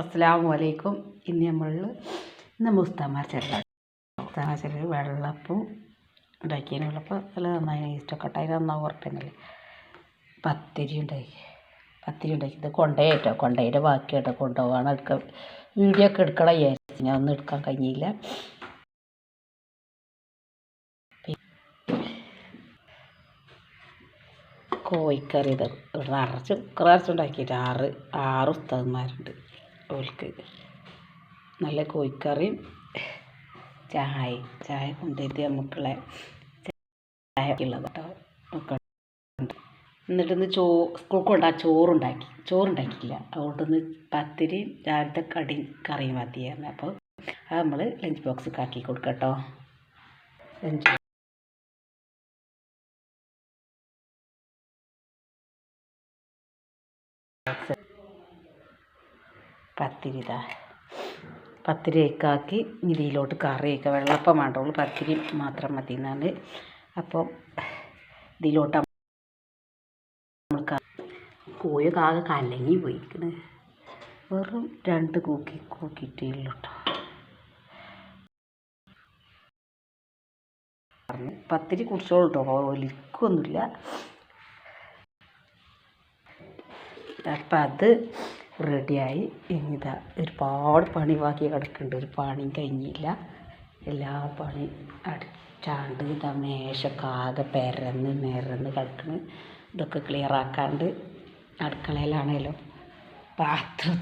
അസ്സലാമു അലൈക്കും ഇന്ന് നമ്മൾ ഇന്ന് മുസ്താമാർ ചെല്ല മുസ്താമാർ ചെറിയ വെള്ളപ്പും ഉണ്ടാക്കിയതിന് വെള്ളപ്പം നല്ല നന്നായി ഈസ്റ്റൊക്കെ ഇട്ട്. അതിന് നന്നാവും ഉറപ്പന്നല്ലേ പത്തിരി ഉണ്ടാക്കി. പത്തിരി ഉണ്ടാക്കി. ഇത് കൊണ്ടേട്ടോ കൊണ്ടയുടെ ബാക്കി കേട്ടോ. കൊണ്ടുപോകാണ് എടുക്ക. വീഡിയോ ഒക്കെ എടുക്കണം വിചാരിച്ചു. ഞാൻ ഒന്നും എടുക്കാൻ കഴിഞ്ഞില്ല. കോഴിക്കറി ഇത് ഇവിടെ നിറച്ച് കുക്കർ നിറച്ചുണ്ടാക്കിയിട്ട് ആറ് ആറ് ഉസ്താദന്മാരുണ്ട് ഓൽക്ക് നല്ല കോഴിക്കറിയും ചായ ചായ കൊണ്ടുപോയിട്ട് നമുക്കുള്ള ചായ ഉള്ളത് കേട്ടോ. എന്നിട്ട് ചോ സ്കൂൾ കൊണ്ടാ ചോറുണ്ടാക്കി. ചോറുണ്ടാക്കിയില്ല അതുകൊണ്ട് ഇന്ന് പത്തിരിയും രാവിലത്തെ കടിയും കറിയും മതിയായിരുന്നു. അപ്പോൾ അത് നമ്മൾ ലഞ്ച് ബോക്സ് ആക്കി കൊടുക്കട്ടോ ലഞ്ച് ലഞ്ച് പത്തിരി ഇതാ പത്തിരി ആക്കി ഇതിലോട്ട് കറിയൊക്കെ വെള്ളപ്പം വേണ്ടുള്ളൂ പത്തിരി മാത്രം മതി എന്നാണ് അപ്പോൾ ഇതിലോട്ട് നമ്മൾക്ക് കോയൊക്കെ ആകെ കലങ്ങി പോയിക്കണ് വെറും രണ്ട് കൂക്കി കൂക്കിയിട്ടേ കേട്ടോ പത്തിരി കുടിച്ചോളൂ കേട്ടോ ഒലിക്കൊന്നുമില്ല. അപ്പം അത് റെഡിയായി. ഇനിതാ ഒരുപാട് പണി ബാക്കി കിടക്കുന്നുണ്ട്. ഒരു പണിയും കഴിഞ്ഞില്ല. എല്ലാ പണി അടിച്ചാണ്ട് ഇതാ മേശൊക്കെ ആകെ പെരന്ന് നിരന്ന് കിടക്കുന്നു ഇതൊക്കെ ക്ലിയർ ആക്കാണ്ട് അടുക്കളയിലാണേലോ പാത്രം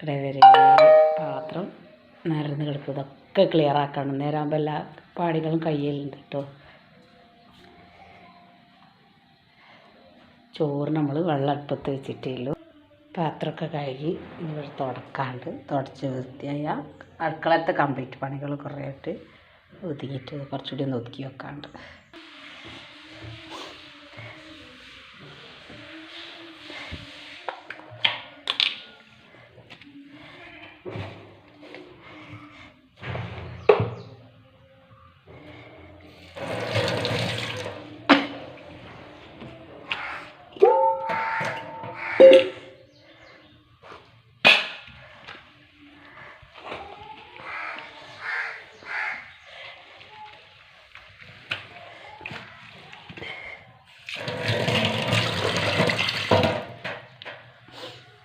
ഇവിടെ വരെ പാത്രം നിരന്ന് കിടക്കും ഇതൊക്കെ ക്ലിയർ ആക്കണം. നേരാകുമ്പോൾ എല്ലാ പാടികളും കയ്യിലുണ്ട് കേട്ടോ ചോറ് നമ്മൾ വെള്ളം അടുപ്പത്ത് വെച്ചിട്ടുള്ളൂ പാത്രമൊക്കെ കഴുകി ഇവിടെ തുടക്കാണ്ട് തുടച്ച് വൃത്തിയായ. അടുക്കളത്തെ കംപ്ലീറ്റ് പണികൾ കുറേ ആയിട്ട് ഒതുങ്ങിയിട്ട് കുറച്ചുകൂടി ഒന്ന് ഒതുക്കി വെക്കാണ്ട്.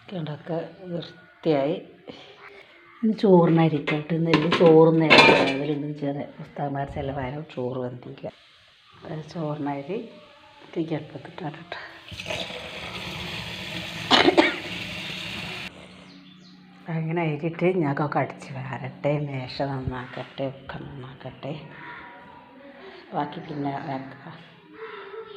കിടക്കെ വൃത്തിയായി. ഇന്ന് ചോറിനരിക്കട്ട് നെല്ല് ചോറ് നേരം ചെറിയ പുസ്തകന്മാർ ചില വാരം ചോറ് വന്നില്ല അത് ചോറിനരി തീയടുപ്പത്തിട്ടാണ് കേട്ടോ അങ്ങനെ അരിയിട്ട് ഞങ്ങൾക്കൊക്കെ അടിച്ച് വരട്ടെ മേശ നന്നാക്കട്ടെ ഒക്കെ നന്നാക്കട്ടെ. ബാക്കി പിന്നെ